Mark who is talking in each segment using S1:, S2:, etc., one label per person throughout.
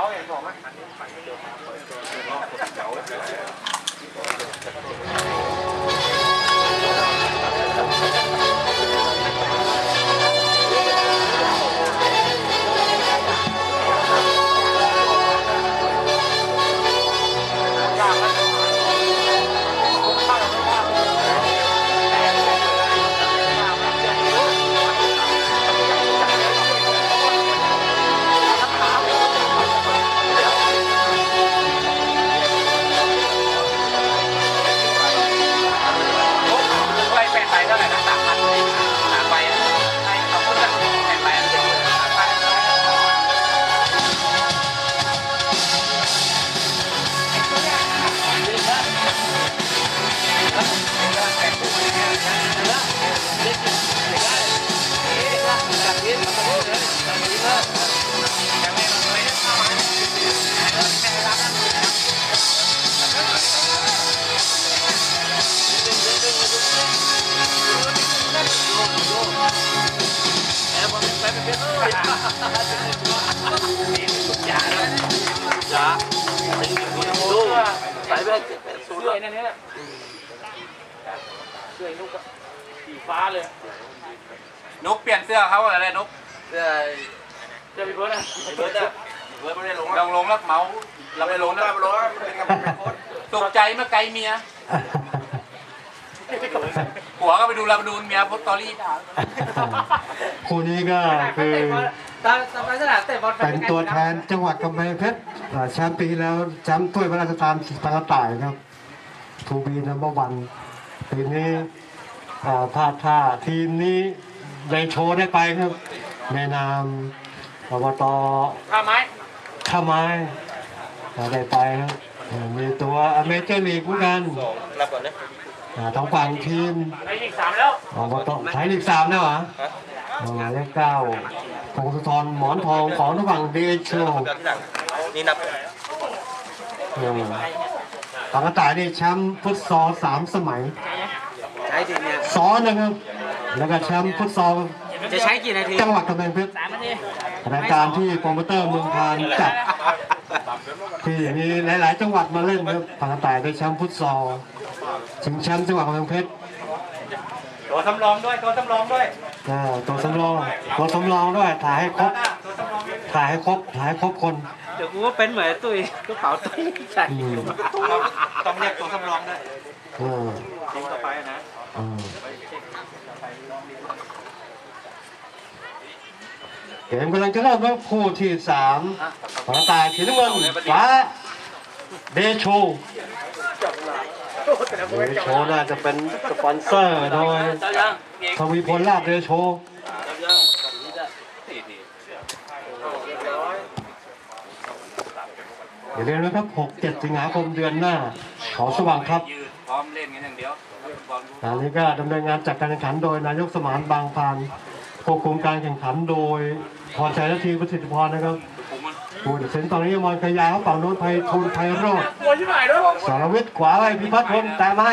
S1: จ้าเห็นผมไหม
S2: ดูใส่
S3: ไปสูด
S2: เสื้อไอ้นั่นเนี่ยเสื้อไอ้นุกอะสีฟ้าเลยนุกเปลี่ยนเสื้อเขาอะไรนุก
S3: เสื้อ
S2: เสื้อพี่เบิร์ดอะ
S3: เบิร์ดอะเบิร์ดไม่ได้ลง
S2: ลงลงแล้วเมาส์เราไปลงแล้ว
S3: ไม่ลงเป็นกับเป็นโค้ด
S2: ตกใจเมื่อไกลเมียผัวก็ไปดูเราไปดูเมียโพสต์สตอรี่ด่า
S4: คู่นี้ก็คือ
S2: ตอนตอนไปสนามเตะบอล
S4: เป็นตัวแทนจังหวัดกำแพงเพชรอ่าแชมป์ปีที่แล้วแชมป์ถ้วยพระราชทานตะกต่ายครับทูบีนัมเบอร์วันปีนี้อ่าถ้าถ้าทีมนี้ได้โชว์ได้ไปครับ ในนามอบต
S2: ท่าไม้
S4: ข้าไม้อ่าได้ไปครับอ่ามีตัวอเมเจอร์ลีกเหมือนกัน
S3: รับก่อนนะ
S4: อ่าทางฝั่งทีม
S2: ไปอีกสามแล้ว
S4: อบตไทยลีกสามนะหรออ่าเลขเก้า พงศธรหมอนทองของทางฝั่งดีเอชโเดื
S3: อนที่หลังนี่นับ
S4: ปากกระต่ายนี่แชมป์ฟุตซอลสามสมัย
S1: ใช้ทีเนี่ย
S4: ซ้อนนะครับ แล้วก็แชมป์ฟุตซอล
S1: จะใช้กี่นาที
S4: จังหวัดกำแพงเพชร
S2: สามนาที
S4: รายการที่โปรโมเตอร์เมืองพานจัดที่มีหลาย ๆ จังหวัดมาเล่นครับปากกระต่ายได้แชมป์ฟุตซอลชิงแชมป์จังหวัดกำแพงเพชร
S2: ตัวสำรองด้วยตัวสำรองด้วย
S4: อ่าตัวสำรองตัวสำรองด้วยถ่ายให้ครบ
S2: ตัวสำรองด้วย
S4: ถ่ายให้ครบถ่ายให้ครบคน
S1: เดี๋ยวกูว่าเป็นเหมือนตุ้ยกระเป๋าตุ้ยใส่
S4: อืม
S2: ต้องเรียกตัวสำรองด้วย
S4: อ่า
S2: ทีมต่อไปนะ
S4: อ่าเกมกำลังจะเริ่มครับคู่ที่สามปากกระต่ายสีน้ำเงินฟ้าเดโช เดโชน่าจะเป็นสปอนเซอร์โดย
S3: เจ้ายัง
S4: ทวีพลลาบเดโช
S3: เจ้ายังนี่ได้สี่ที
S4: อย่าลืมนะครับ 6-7 สิงหาคมเดือนหน้าขาสว่างครับ
S2: พร้อมเล่นกันอย่างเดียวบอล
S4: งานนี้ก็ดำเนินงานจัดการแข่งขันโดยนายกสมานบางพานควบคุมการแข่งขันโดยพรชัยนาทีประสิทธิพรนะครับ
S2: ผมมัน
S4: ผู้ตัดสินตอนนี้มอนขยายเขาฝั่งโน้นไพฑูรย์ไพโรจน์
S2: กลัวชิบหายด้วย
S4: สรวิทย์ขวาไว้พิพัฒน์พลแต่ไม่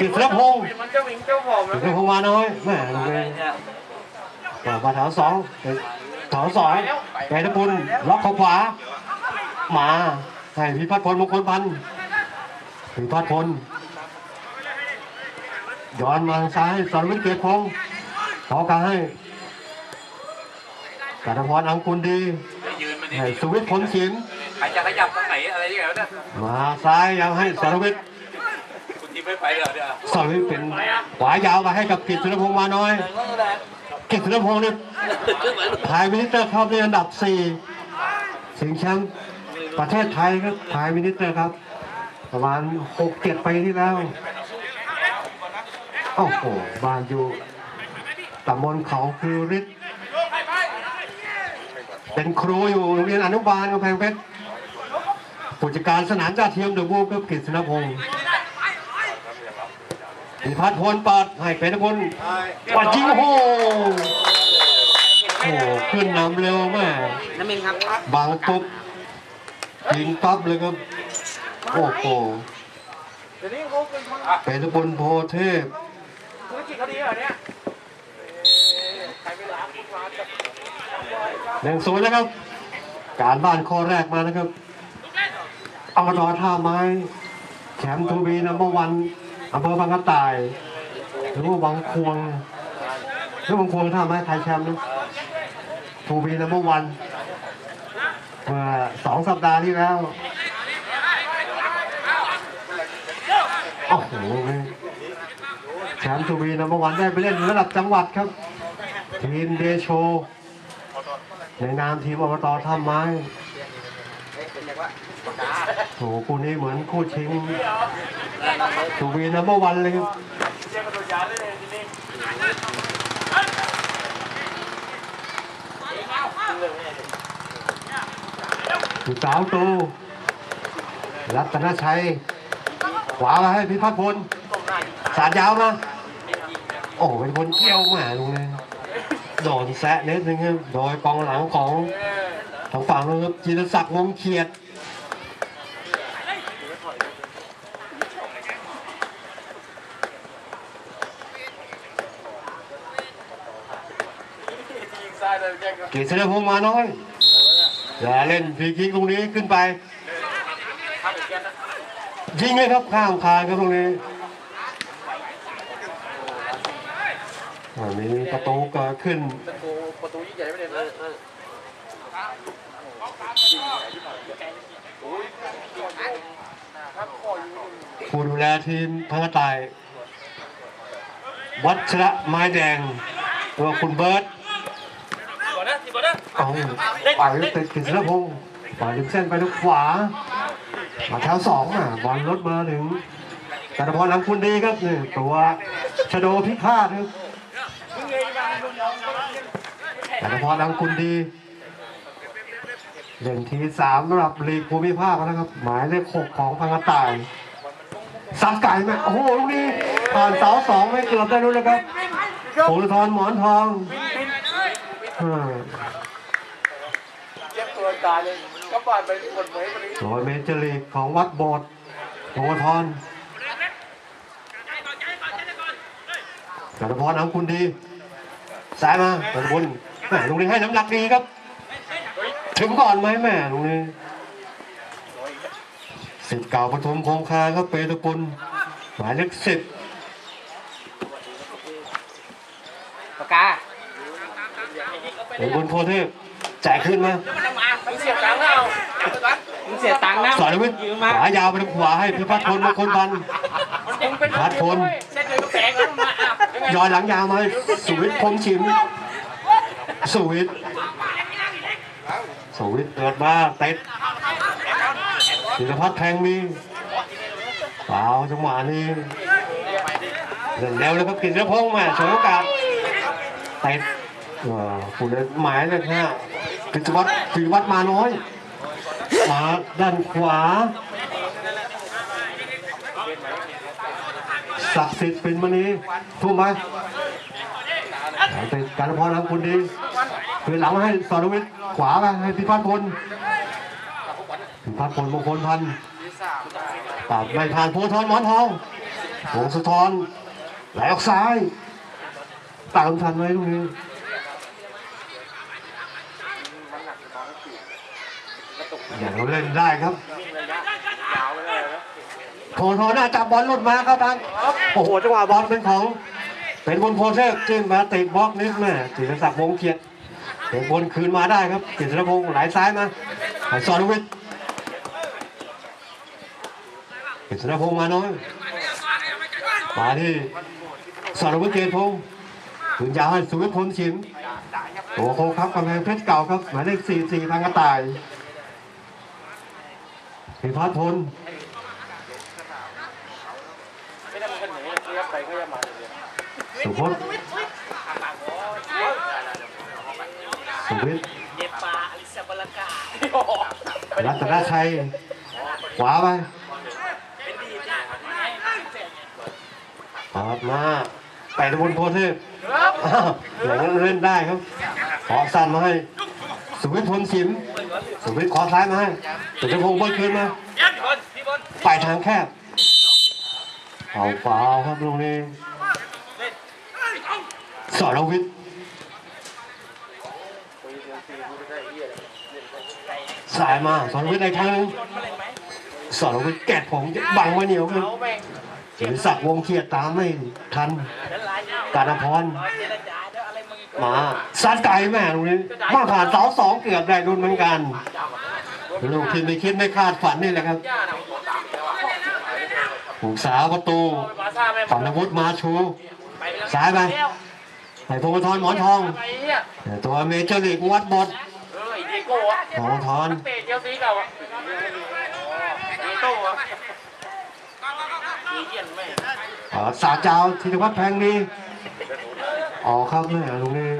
S4: กิตรพงศ์
S2: มันเจ้าหญิงเจ้าหอม
S4: กิตรพงศ์มาน้อยแม่ลงเลยมาแถวสองแถวสองเปรตบุญล็อกเขาขวา มาให้พิพัฒน์พลมงคลพันธ์พิพัฒน์พลย้อนมาทางซ้ายสรวิทย์เกียรติพงศ์ขอกลางให้กัตพรอังกุลดี
S2: ยืนมัน
S4: ให้ สุวิทย์ผลศิลป์
S2: ใครจะขยับตรงไหนอะไรอย่างเงี้ยเนี่ย
S4: มาซ้ายยังให้สรวิทย์
S2: คุณทีมไม่ไปเหรอเนี่ย
S4: สรวิทย์เป็นขวายาวมาให้กับกิตติพงศ์มาน้อยกิตติพงศ์นี่ไทยมินิสเตอร์ครับในอันดับสี่สิงห์แชมป์ประเทศไทยครับไทยมินิสเตอร์ครับ ประมาณหกเจ็ดปีที่แล้วโอ้โหบ้านอยู่ตำบลเขาคือฤทธิ์ เป็นครูอยู่โรงเรียนอนุบาลกำแพงเพชรผู้จัดการสนามจ่าเทียมเดอะบูครับกิตติพงศ์พิพัฒน์พลเปิดให้เป็นพลปัดยิงโอ้โหโอ้โหขึ้นนำเร็วมาก
S1: น้ำมินครับ
S4: บังปุ๊บยิงปั๊บเลยครับ โอ้โห
S2: เดี๋ยวนี้เขาเป็นคน
S4: เป็นพลโพเทพ
S2: ธุรกิจเขาดีเหรอเนี่ยใครไปล้างคุณมาจะ
S4: หนึ่งศูนย์แล้วครับ การบ้านข้อแรกมานะครับอบตท่าไม้แชมป์ทูบีนัมเบอร์วันอำเภอบางกระต่าย หรือว่าบางควงหรือบางควงท่าไม้ไทยแชมป์นะทูบีนัมเบอร์วันเมื่อสองสัปดาห์ที่แล้วโอ้โหแชมป์ทูบีนัมเบอร์วันได้ไปเล่นระดับจังหวัดครับทีมเดโช ในนามทีมอบตท่าไม้โอ้โหคู่นี้เหมือนคู่ชิงทูบีนัมเบอร์วันเลยครับอยู่สาวตูรัตนชัย ขวามาให้พิพัฒน์พล สาดยาวมา โอ้เป็นคนเกี่ยวหมาลงเลย โดนแซะนิดนึงครับโดยกองหลังของทางฝั่งนะครับจิตรศักดิ์วงเขียดเกษตรพงมาน้อยอย่าเล่นฟรีคิกตรงนี้ขึ้นไป ยิงเลยครับข้ามคานครับตรงนี้ อ่ามีประตูเกิดขึ้น
S2: ประตูยิ่งใหญ่ไม่ได้เลย
S4: ผู้ดูแลทีมพังกระต่าย วัชระไม้แดง ตัวคุณเบิร์ต
S2: ก่อนนะทีก่อนนะ
S4: เอาไปติดกฤษณพงศ์ปล่อยริมเส้นไปทางขวามาแถวสองอะบอลรถมาถึงกันพรนำคุณดีครับนี่ตัวชโดพิฆาตครับ กันพรนำคุณดีเล่นทีสามสำหรับลีกภูมิภาคนะครับ หมายเลขหกของพังกระต่ายสับไก่ไหมโอ้โหลูกนี้ผ่านเสาสองไม่เกือบได้รู้เลยครับโหลทอนหมอนทองอ่า
S2: เจ็บตัวตายเลยก็บาดไปหมดเลยวันนี้
S4: โดยเมจอร์ลีกของวัดโบสถ์โพธรกันพรเอาคุณดีสายมากันบน แหมลุงนี้ให้น้ำหนักดีครับ ถึงก่อนไหมแม่ลุงนี้สิทธิ์เก่าปฐมคงคาครับเปตะกุลหมายเลขสิบ
S1: ปากกา
S4: เห็นบนโพเทพแจกขึ้นมา
S2: มึงเสียตังค์แล้วจับไปก่อน
S1: มึงเสียตังค์นะ
S4: สอนเลยเว้ย
S1: ยืม
S4: ข
S1: มา
S4: วายาวไปทางขวาให้พิพัฒน์พลมาคนพัน
S2: มันคงเป็น
S4: พัดพล
S2: เส้นเลยก็แสงแล้วมาอาบยังไง
S4: ย้อนหลังยาวมาให้สุวิทย์พรหมชิม สุวิทสุวิทเกิดมาเต็ดศิลพัฒน์แทงมีเปล่าจังหวะนี้เล่นเร็วเลยครับกินเสื้อพงมาฉวยโอกาสเต็ดผู้เล่นหมายเลขห้ากิจวัตรกิจวัตรมาน้อยมาด้านขวาศักดิ์สิทธิ์เป็นมณีทุ่มไปติดการพรนำคุณดี คืนหลังให้สรวิทย์ขวาไปให้พิพัฒน์พลพิพัฒน์พลมงคลพันธ์ตัดไม่ผ่านโพธรหมอนทองวงสุธรไหลออกซ้ายตามทันไว้ตรงนี้อย่างเราเล่นได้ครับโพธรน่าจับบอลหลุดมาครับทางโอ้โหจังหวะบอลเป็นของเป็นบนโพเทพจิ้มาติดบล็อกนิดแม่จิตรศักดิ์วงเขียด เตะบนคืนมาได้ครับจิตรพงศ์ไหลซ้ายมาให้สอนวิทย์จิตรพงศ์มาน้อยมาที่สอนวิทย์เกณฑ์พงศ์ถึงยาวให้สุวิทย์พลชิมโอ้โหครับกำแพงเพชรเก่าครับหมายเลขสี่สี่ทางกระต่ายพิพัฒน์พล
S2: ไม่ได้มันกันหนีเรียบไปก็ยังมาเลย
S4: สุพจน์ สุวิทย์
S2: เย็บปลาอลิซาบลากา
S4: รัตนชัยขวาไปปาดมาไปตะบนโพเทพอ้าวอย่างนั้นเล่นได้ครับ ขอสั้นมาให้ สุวิทย์พลสิมสุวิทย์ขอซ้ายมาให้สุทธิพงศ์บอลคืนมาไปทางแคบเอาฟาวครับตรงนี้สอนวิทย์ สายมาสอนวิทย์ในทางสอนวิทย์แกะผมบังไว้เหนียวครับเห็นศักดิ์วงเทียดตามไม่ทัน การพรมาซัดไก่แม่ตรงนี้มาผ่านเสาสองเกือบได้ดุนเหมือนกัน ลูกที่ไม่คิดไม่คาดฝันนี่แหละครับผูกสาวประตู
S2: มาซ่าแม่
S4: ฝันวุฒมาชู สายไป ไอ้พงศธรหมอนทอง
S2: ไปเนี่ย
S4: ตัวเมเจอร์ลีกวัดบด
S2: เออไอ้เดโก้อะ
S4: พงศธร
S2: เตะเชลซีเก่าอะเดโก้อะมีเยี่ยนแม่
S4: เอ่อสาเจ้าธีรพัฒน์แพงดีออกครับแม่ตรงนี้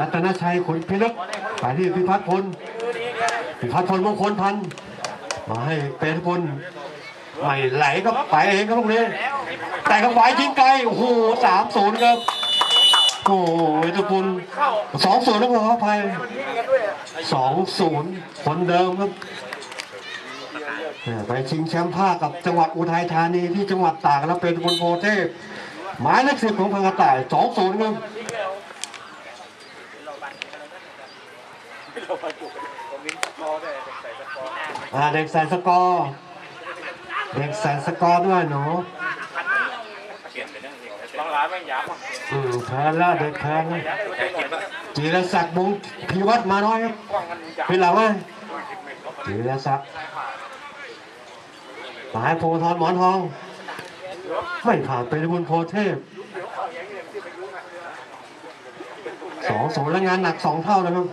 S4: รัตนชัยขุนพิลึกไปที่พิพัฒน์พลพิพัฒน์พลมงคลพันธ์ มาให้เป็นพลไม่ไหลก็ไปเองครับตรงนี้แต่ก็ไหวยิงไกลโอ้โหสามศูนย์ครับโอ้โหเวทุพลสองศูนย์แล้วขออภัยสองศูนย์คนเดิมครับไปชิงแชมป์ภาคกับจังหวัดอุทัยธานีที่จังหวัดตากแล้วเป็นคนโพเทพหมายเลขสิบของพังกระต่ายสองศูนย์ครับอ่าเด็กใส่สกอร์เด็กใส่สกอร์ด้วยหนู
S2: บางร้านแม่งหยาบอะ
S4: อืมแพ้แล้วเด็กแพ้แล้วจีรศักดิ์บุงพิวัตรมาน้อยครับ
S2: กว้างมันหยาบ
S4: เป็นหลังไหมจีรศักดิ์หมายโพธิ์ทอนหมอนทอง ไม่ผ่านไปบุญโพเทพสองศูนย์แล้วงานหนักสองเท่านะครับ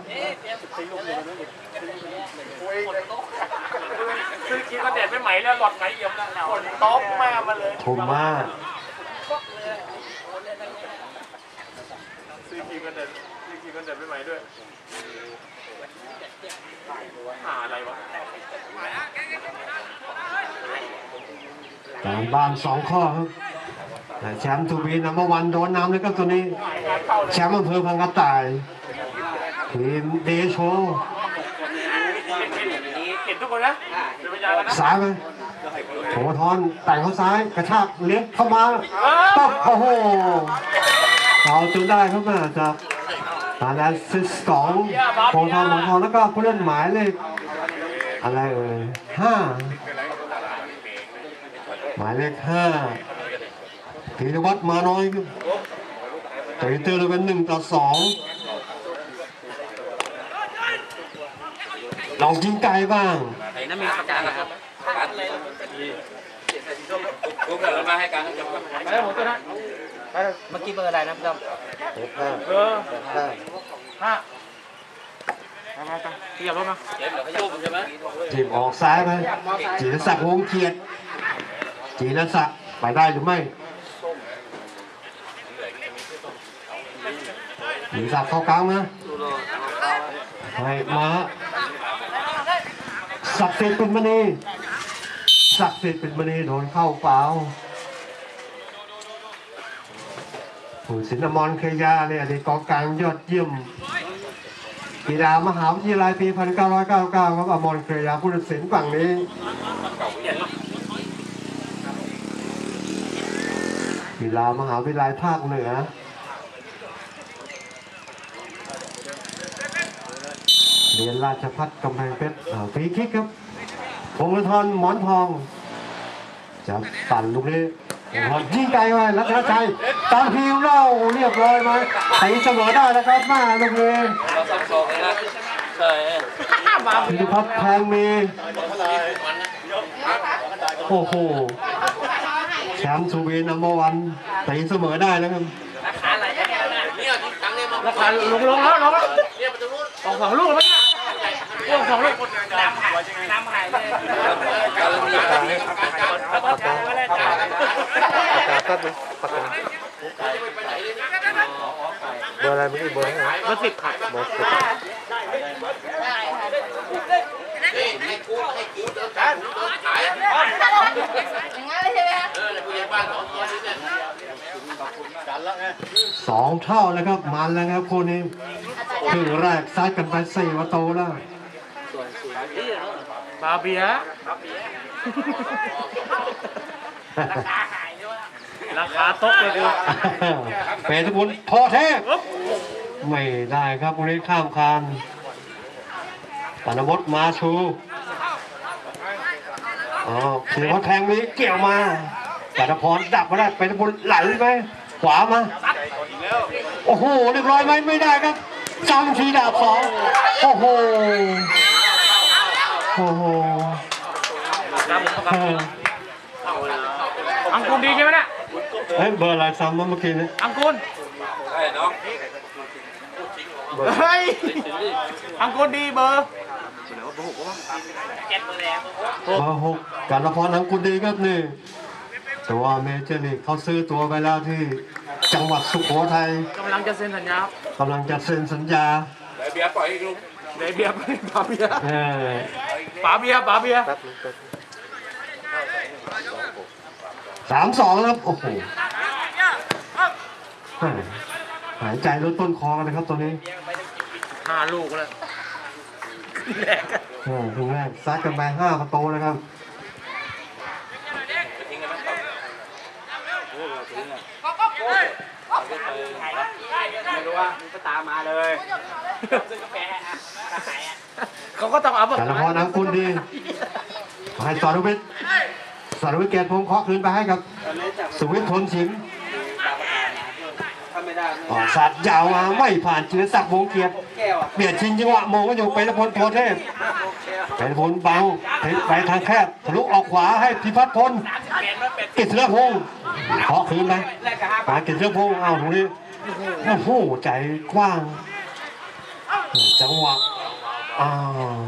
S2: ซื้อกินก็เด็ดไม่ไหมแล้วหลอดไหมเอี่ยมแล้วฝนตกมามาเลย
S4: ทุมมา
S2: ซื้อกินก็เด็ดซื้อกินก็เด็ดไม่ไหมด้วยหาอะไรวะ
S4: การบ้านสองข้อครับแต่แชมป์ทูบีนัมเบอร์วันโดนน้ำเลยครับตัวนี้
S2: งานเข้าเลย
S4: แชมป์อำเภอพังกระต่ายทีมเดโช
S2: เห็น ทุกคนนะเป็นพยานแล้วนะ
S4: ซ้ายไปโถทอนแต่งเขาซ้ายกระชากเลี้ยงเข้ามาปั๊บโอ้โหเอาจนได้ครับมาจากตาแลนซิสของโถทอนหมอนทองแล้วก็ผู้เล่นหมายเลขอะไรเอ่ยห้าหมายเลขห้าธีรวัตรมาน้อยครับแต่อินเตอร์เลยเป็นหนึ่งต่อสอง ลองยิงไกลบ้าง
S1: ไอ้นั่นมีประกาศนะครับการเลยลุกเลยมาให้การจบ
S2: ไปแล้วผมตัวนั้น
S1: เมื่อกี้เบอร์อะไรนะพี่ต้อม
S2: เออห้ามามามาขยับรถมา
S1: เดี๋ยวเขาจะใช่ไหม
S4: จีบออกซ้ายไปจีรศักดิ์วงเกียรติจีรศักดิ์ไปได้หรือไม่จีรศักดิ์เข้ากลางนะให้มา ศักดิ์สิทธิ์เป็นมณีศักดิ์สิทธิ์เป็นมณีโดนเข้าเปล่าผู้สินอมรเคยาเนี่ยเด็กกองกลางยอดเยี่ยมกีฬามหาวิทยาลัยปี 1999 ครับอมรเคยาผู้ตัดสินฝั่งนี้กีฬามหาวิทยาลัยภาคเหนือ เรียนราชพัฒกำแพงเพชรฟรีคิกครับพงศธรหมอนทองจะปั่นลูกนี้พงศธรยิงไกลไปรัตนชัยตามพิวเล่าเรียบร้อยไหมตีเสมอได้นะครับมาลูกนี้
S1: เราสับสอกเลยนะใช่
S4: พิรพัฒน์แพงมีโอ้โหแชมป์ซูวีนัมเบอร์วันตีเสมอได้นะครับ
S2: ราคาลงลงแล้วลงแล้วสองสองลูกแล้วเนี่ ยพวกสองลูกน้ำหายน้ำหายเลย
S1: การมีการ
S2: แล้วก็จ่ายไม่ได้จ่าย
S4: เบอร์อะไรไม่รู้เบอร์อะไร
S2: เบอร์สิบขาด
S4: เบอร์สิบ
S5: อย่างนั้นเลยใช่ไหมคะ
S4: สองเท่าแล้วครับมันแล้วครับคู่นี้ครึ่งแรกซัดกันไปสี่ประตูแล้ว
S2: บาเบียราคาตกเลยกู
S4: เป็นสมุนโพเทพไม่ได้ครับตรงนี้ข้ามคานปานวดมาชูอ๋อขีวัดแทงนี้เกี่ยวมาปานพรดับมาได้เป็นบุญไหลไหมขวามา โอ้โหเรียบร้อยไหมไม่ได้ครับจำทีดาบสองโอ้โห โอ้โหเออ
S2: อังกูลดีใช่ไหมเนี่ย
S4: เฮ้ยเบอร์อะไรซ้ำมาเมื่อกี้นี้
S2: อังกูล
S3: ใช่น้อง
S2: เฮ้ยอังกูลดีเบอร์
S4: เบอร์หกการละพรนังกุลดีครับนี่ แต่ว่าเมเจอร์ลีกเขาซื้อตัวไปแล้วที่จังหวัดสุโขทัย
S2: กำลังจะเซ็นสัญญากำ
S4: ลังจะเซ็นสัญญา
S3: เดี๋ยวเบียร์ปล่อยอีกลุง
S2: เดี๋ยวเบียร์ป๋าเบียร์
S4: เออ
S2: ป๋าเบียร์ป๋าเบียร์
S4: สามสองแล้วครับโอ้โหหายใจลดต้นคอกันนะครับตัวนี้
S2: ห้าลูกแล้วแรกอะ
S4: เออถึงแรกซัดกันไปห้าประตูนะครับ
S3: ทิ้งกันไหม
S1: ไม่รู้ว่ามันก็ตามมาเลย
S2: เขาก็ต้องเอาแบบ
S4: แต่ละพรนังกุลดีให้สอนุวิทย์สอนุวิทย์เกตพงเคาะคืนไปให้กับ สุวิทย์ทนสิงห์
S1: ถ้าไม่ได้
S4: อ๋อสัตว์ยาวมาไม่ผ่านจิรศักดิ์วงเกียรติเบียดชิงจังหวะมองก็อยู่เป็นพลโพเทพเป็นพลบังไปทางแคบทะลุออกขวาให้พิพัฒน์พลกิตเลือพงศ์เคาะคืนไปหากิตเลือพงเอาตรงนี้โอ้โหใจกว้าง จังหวะอ้าว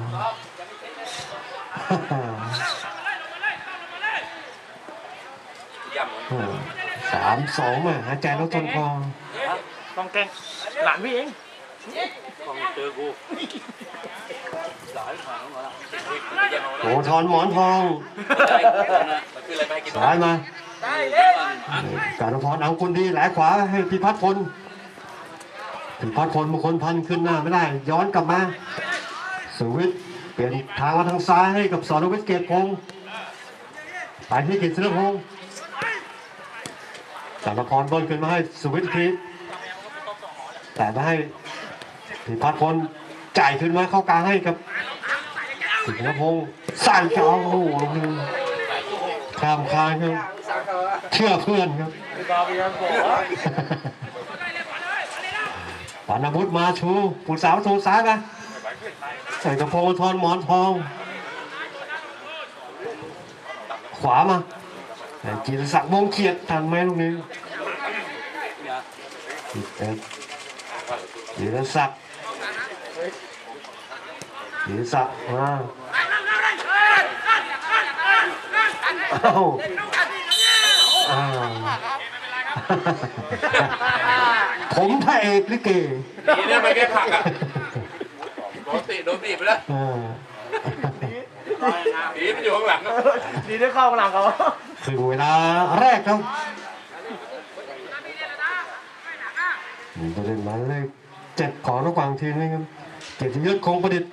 S3: ย่ำ
S4: สามสองมาหายใจลดต้นคอ
S2: ต้องแกล้งหลานพี่เอง
S1: ของเจอกูหลายครั้งแล้ว
S4: โอ้ทอนหมอนทอง
S3: มันคืออะไรไปให้กิน
S4: สายมาการพรเอาคนดีหลายขวาให้พิพัฒน์พล พิพัฒน์พลมงคลพันขึ้นหน้าไม่ได้ ย้อนกลับมาสุวิทย์เปลี่ยนทางมาทางซ้ายให้กับสรวิทย์เกตพงศ์ไปที่กิตเสือพงศ์การพรบอลขึ้นมาให้สุวิทย์ทีแต่ไม่ให้พิพัฒน์พลจ่ายขึ้นมาเข้ากลางให้กับกิตเสือพงศ์สั่นเจ้าโอ้โหลงมือข้ามคานครับเชื่อเพื่อนครับ
S2: ปาเบียร์บอ
S4: นอาวุธมาชูผู้สาวโทซ้ายไปใส่กระโปรงทอนหมอนทอง ขวามาจิรศักดิ์วงเขียดทันไหมลูกนี้จิรศักดิ์จิรศักดิ์มาเอ้าอ้าว ผมพระเอกลิเก
S3: นี่เนี่ยมันแค่ผักอะโดนตีโดนตีไปแล้ว
S4: อ่า
S3: ผีมันอยู่ข้างหลังอะ
S2: ดีได้เข้าหลังเขา
S4: ถึงเวลาแรกครับมีประเด็นหมายเลขเจ็ดของระหว่างทีมนะครับเกียรติยศคงประดิษฐ์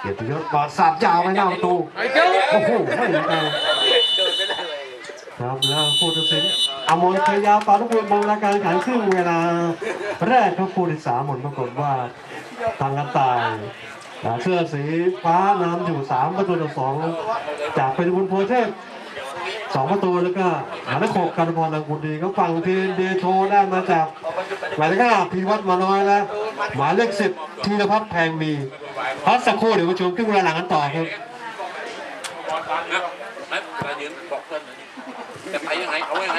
S4: เกียรติยศกอดสาดยาวไปหน้าประตูโอ้โหไม่เหมือนกันครับแล้วผู้ตัดสิน อมรเคยาปาลุกเวียนบงรายการขันครึ่งเวลา แรกครับคู่ที่สามหมดปรากฏว่าทางกระต่ายเสื้อสีฟ้านำอยู่สามประตูต่อสองจากเป็นบุญโพเทพสองประตูแล้วก็หมายเลขหกกันพรลังกุลดีก็ฝั่งทีเดโชได้มาจากหมายเลขห้าพีวัฒน์มาน้อยและหมายเลขสิบธีรพัฒน์แพงมีพักสักครู่เดี๋ยวมาชมครึ่งเวลาหลังกันต่อครับ
S3: จะไปยังไงเอายังไง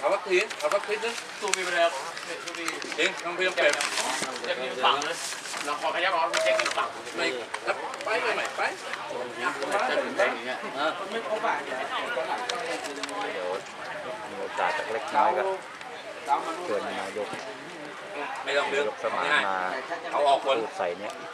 S3: เอาวัคซีนเอาวัคซีนนึงสู้มีไปแล้วเองต้องเพียงเปลี่ยน
S2: ฝั่งเลยเราขอขยับเอาเช็คกันฝั่ง
S3: ไม่ไปไปไหนไป
S1: จะถึงได้อย่างเงี้ยอะ
S3: มีโอกาสเล็กน้อยก็เชิญนายกไม่ต้องเลือก
S5: สมาน
S3: ง่าย
S5: มา
S3: เอาออกคน
S5: พูดใส่เนี่ย